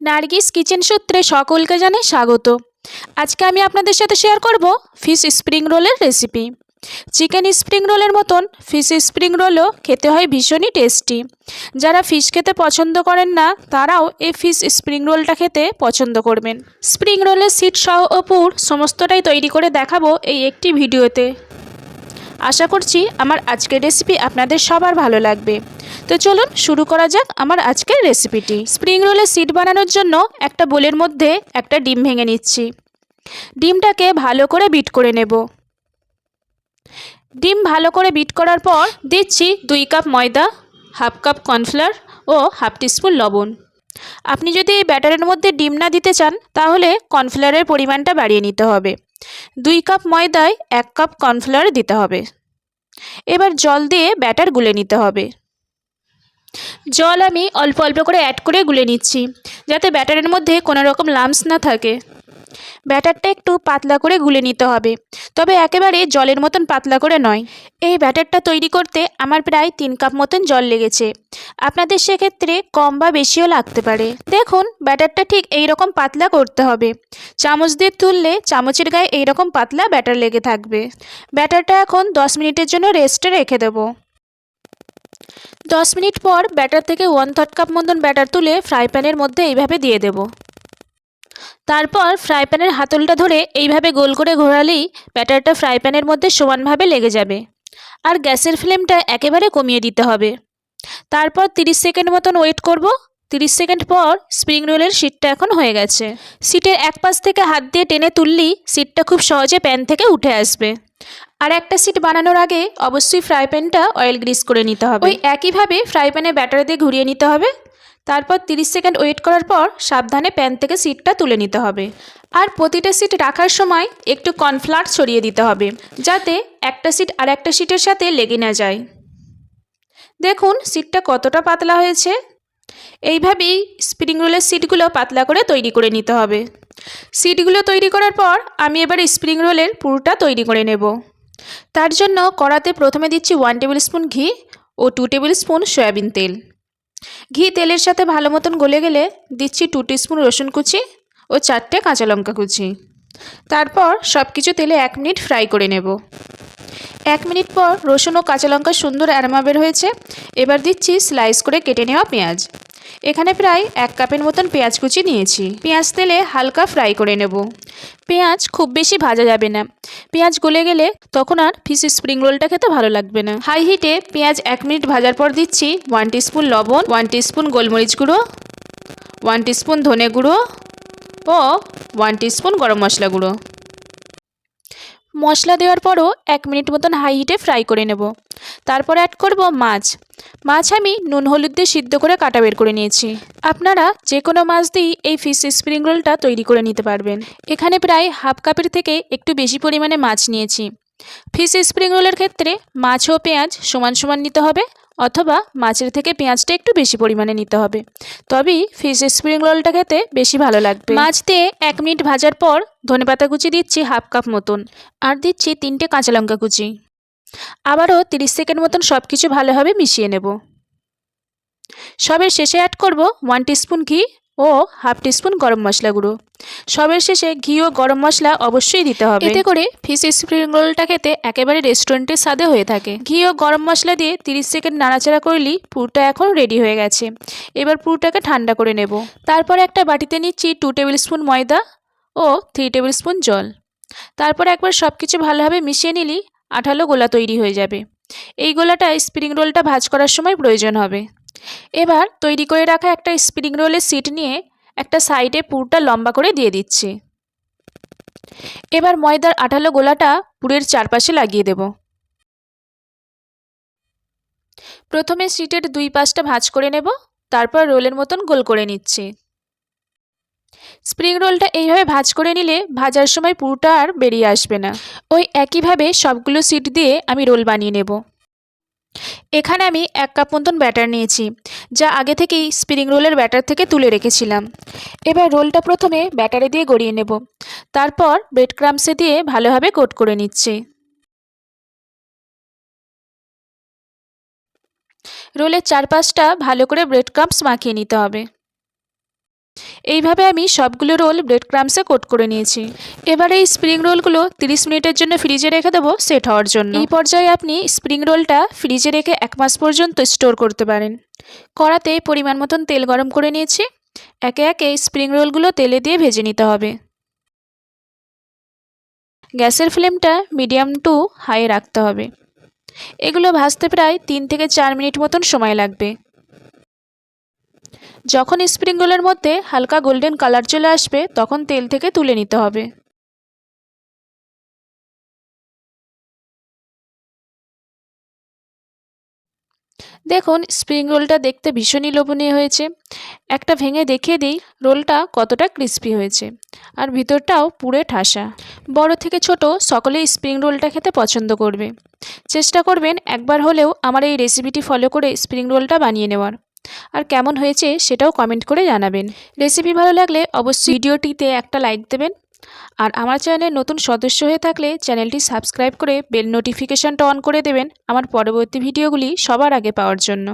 Nargis kitchen সূত্রে সকলকে জানাই স্বাগত। আজকে আমি আপনাদের সাথে শেয়ার করব ফিশ স্প্রিং রোলের রেসিপি চিকেন স্প্রিং রোলের মতন ফিশ স্প্রিং রোলও খেতে হয় ভীষণই টেস্টি যারা ফিশ খেতে পছন্দ করেন না, তারাও এই ফিশ স্প্রিং রোলটা খেতে পছন্দ করবেন। স্প্রিং রোলের সিট সহ অপুর সমস্তটাই তৈরি করে দেখাবো এই একটি ভিডিওতে। আশা করছি আমার আজকের রেসিপি আপনাদের সবার ভালো লাগবে। তো চলুন শুরু করা যাক আমার আজকের রেসিপিটি স্প্রিং রোলের সিট বানানোর জন্য একটা বোলের মধ্যে একটা ডিম ভেঙে নিচ্ছি। ডিমটাকে ভালো করে বিট করে নেব। ডিম ভালো করে বিট করার পর দিচ্ছি দুই কাপ ময়দা হাফ কাপ কর্নফ্লাওয়ার ও হাফ টিস্পুন লবণ। আপনি যদি এই ব্যাটারের মধ্যে ডিম না দিতে চান, তাহলে কর্নফ্লাওয়ারের পরিমাণটা বাড়িয়ে নিতে হবে। দুই কাপ ময়দায় এক কাপ কর্নফ্লাওয়ার দিতে হবে। এবার জল দিয়ে ব্যাটার গুলে নিতে হবে। জল আমি অল্প অল্প করে অ্যাড করে গুলে নিচ্ছি, যাতে ব্যাটারের মধ্যে কোনো রকম লামস না থাকে। ব্যাটারটা একটু পাতলা করে গুলে নিতে হবে, তবে একেবারে জলের মতন পাতলা করে নয়। এই ব্যাটারটা তৈরি করতে আমার প্রায় তিন কাপ মতন জল লেগেছে। আপনাদের সেক্ষেত্রে কম বা বেশিও লাগতে পারে। দেখুন, ব্যাটারটা ঠিক এই রকম পাতলা করতে হবে। চামচ দিয়ে তুললে চামচের গায়ে এই রকম পাতলা ব্যাটার লেগে থাকবে। ব্যাটারটা এখন দশ মিনিটের জন্য রেস্টে রেখে দেবো। দশ মিনিট পর ব্যাটার থেকে ওয়ান থার্ড কাপ মতন ব্যাটার তুলে ফ্রাই প্যানের মধ্যে এইভাবে দিয়ে দেব। তারপর ফ্রাই প্যানের হাতলটা ধরে এইভাবে গোল করে ঘোরালেই ব্যাটারটা ফ্রাই প্যানের মধ্যে সমানভাবে লেগে যাবে। আর গ্যাসের ফ্লেমটা একেবারে কমিয়ে দিতে হবে। তারপর 30 সেকেন্ড মতন ওয়েট করব। 30 সেকেন্ড পর স্প্রিং রোলের সিটটা এখন হয়ে গেছে। সিটের এক পাশ থেকে হাত দিয়ে টেনে তুললেই সিটটা খুব সহজে প্যান থেকে উঠে আসবে। আর একটা সিট বানানোর আগে অবশ্যই ফ্রাই প্যানটা অয়েল গ্রিস করে নিতে হবে। ওই একইভাবে ফ্রাই প্যানে ব্যাটার দিয়ে ঘুরিয়ে নিতে হবে। তারপর 30 সেকেন্ড ওয়েট করার পর সাবধানে প্যান থেকে সিটটা তুলে নিতে হবে। আর প্রতিটা সিট রাখার সময় একটু কর্নফ্লাওয়ার ছড়িয়ে দিতে হবে, যাতে একটা সিট আর একটা সিটের সাথে লেগে না যায়। দেখুন সিটটা কতটা পাতলা হয়েছে। এইভাবেই স্প্রিং রোলের সিটগুলো পাতলা করে তৈরি করে নিতে হবে। সিটগুলো তৈরি করার পর আমি এবার স্প্রিং রোলের পুরোটা তৈরি করে নেব। তার জন্য কড়াতে প্রথমে দিচ্ছি ওয়ান টেবিল স্পুন ঘি ও টু টেবিল স্পুন সয়াবিন তেল। ঘি তেলের সাথে ভালো মতন গলে গেলে দিচ্ছি টু স্পুন রসুন কুচি ও চারটে কাঁচা লঙ্কা কুচি। তারপর সব কিছু তেলে এক মিনিট ফ্রাই করে নেব। এক মিনিট পর রসুন ও কাঁচা লঙ্কার সুন্দর অ্যারোমা বের হয়েছে। এবার দিচ্ছি স্লাইস করে কেটে নেওয়া পেঁয়াজ। এখানে প্রায় এক কাপের মতন পেঁয়াজ কুচি নিয়েছি। পেঁয়াজ তেলে হালকা ফ্রাই করে নেব। পেঁয়াজ খুব বেশি ভাজা যাবে না। পেঁয়াজ গলে গেলে তখন আর ফিশ স্প্রিং রোলটা খেতে ভালো লাগবে না। হাই হিটে পেঁয়াজ এক মিনিট ভাজার পর দিচ্ছি ওয়ান স্পুন লবণ, ওয়ান স্পুন গোলমরিচ গুঁড়ো, ওয়ান স্পুন ধনে গুঁড়ো ও ওয়ান স্পুন গরম মশলা গুঁড়ো। মশলা দেওয়ার পরও এক মিনিট মতন হাই হিটে ফ্রাই করে নেব। তারপর অ্যাড করব মাছ। মাছ আমি নুন, হলুদ দিয়ে সিদ্ধ করে কাটা বের করে নিয়েছি। আপনারা যে কোনো মাছ দিয়েই এই ফিশ স্প্রিং রোলটা তৈরি করে নিতে পারবেন। এখানে প্রায় হাফ কাপের থেকে একটু বেশি পরিমাণে মাছ নিয়েছি। ফিশ স্প্রিং রোলের ক্ষেত্রে মাছ ও পেঁয়াজ সমান সমান নিতে হবে। অথবা মাছের থেকে পেঁয়াজটা একটু বেশি পরিমাণে নিতে হবে। তবেই ফিশ স্প্রিং রোলটা খেতে বেশি ভালো লাগবে। মাছ দিয়ে এক মিনিট ভাজার পর ধনেপাতা কুচি দিচ্ছি হাফ কাপ মতন আর দিচ্ছি তিনটে কাঁচা লঙ্কা কুচি। আবারও তিরিশ সেকেন্ড মতন সব কিছু ভালোভাবে মিশিয়ে নেব। সবের শেষে অ্যাড করব ওয়ান টিস্পুন ঘি ও হাফ টিস্পুন গরম মশলা গুঁড়ো। সবের শেষে ঘি ও গরম মশলা অবশ্যই দিতে হবে। এতে করে ফিশ স্প্রিং রোলটা খেতে একেবারে রেস্টুরেন্টের স্বাদে হয়ে থাকে। ঘি ও গরম মশলা দিয়ে তিরিশ সেকেন্ড নাড়াচাড়া করলেই পুরটা এখন রেডি হয়ে গেছে। এবার পুরটাকে ঠান্ডা করে নেব। তারপর একটা বাটিতে নিচ্ছি টু টেবিল স্পুন ময়দা ও থ্রি টেবিল স্পুন জল। তারপর একবার সব কিছু ভালোভাবে মিশিয়ে নিলেই আঠালো গোলা তৈরি হয়ে যাবে। এই গোলাটা স্প্রিং রোলটা ভাজ করার সময় প্রয়োজন হবে। এবার তৈরি করে রাখা একটা স্প্রিং রোলের সিট নিয়ে একটা সাইডে পুরটা লম্বা করে দিয়ে দিচ্ছি। এবার ময়দার আঠালো গোলাটা পুরের চারপাশে লাগিয়ে দেব। প্রথমে সিটের দুই পাশটা ভাঁজ করে নেব, তারপর রোলের মতন গোল করে নিচ্ছি। স্প্রিং রোলটা এইভাবে ভাজ করে নিলে ভাজার সময় পুরোটা আর বেরিয়ে আসবে না। ওই একইভাবে সবগুলো সিট দিয়ে আমি রোল বানিয়ে নেব। এখানে আমি এক কাপ মতন ব্যাটার নিয়েছি, যা আগে থেকেই স্প্রিং রোলের ব্যাটার থেকে তুলে রেখেছিলাম। এবার রোলটা প্রথমে ব্যাটারে দিয়ে গড়িয়ে নেব। তারপর ব্রেড ক্রামসে দিয়ে ভালোভাবে কোট করে নিচ্ছি। রোলের চারপাশটা ভালো করে ব্রেড ক্রামস মাখিয়ে নিতে হবে। এইভাবে আমি সবগুলো রোল ব্রেড ক্রামসে কোট করে নিয়েছি। এবার এই স্প্রিং রোলগুলো তিরিশ মিনিটের জন্য ফ্রিজে রেখে দেবো সেট হওয়ার জন্য। এই পর্যায়ে আপনি স্প্রিং রোলটা ফ্রিজে রেখে এক মাস পর্যন্ত স্টোর করতে পারেন। কড়াতে পরিমাণ মতন তেল গরম করে নিয়েছি। একে একে স্প্রিং রোলগুলো তেলে দিয়ে ভেজে নিতে হবে। গ্যাসের ফ্লেমটা মিডিয়াম টু হাই রাখতে হবে। এগুলো ভাজতে প্রায় তিন থেকে চার মিনিট মতন সময় লাগবে। যখন স্প্রিং রোলের মধ্যে হালকা গোল্ডেন কালার চলে আসবে, তখন তেল থেকে তুলে নিতে হবে। দেখুন, স্প্রিং রোলটা দেখতে ভীষণই লোভনীয় হয়েছে। একটা ভেঙে দেখিয়ে দিই, রোলটা কতটা ক্রিস্পি হয়েছে। আর ভিতরটাও পুরে ঠাসা। বড় থেকে ছোট, সকলেই স্প্রিং রোলটা খেতে পছন্দ করবে। চেষ্টা করবেন একবার হলেও আমার এই রেসিপিটি ফলো করে স্প্রিং রোলটা বানিয়ে নেওয়ার। আর কেমন হয়েছে সেটাও কমেন্ট করে জানাবেন। রেসিপি ভালো লাগলে অবশ্যই ভিডিওটিতে একটা লাইক দেবেন। আর আমার চ্যানেলে নতুন সদস্য হয়ে থাকলে চ্যানেলটি সাবস্ক্রাইব করে বেল নোটিফিকেশানটা অন করে দেবেন আমার পরবর্তী ভিডিওগুলি সবার আগে পাওয়ার জন্য।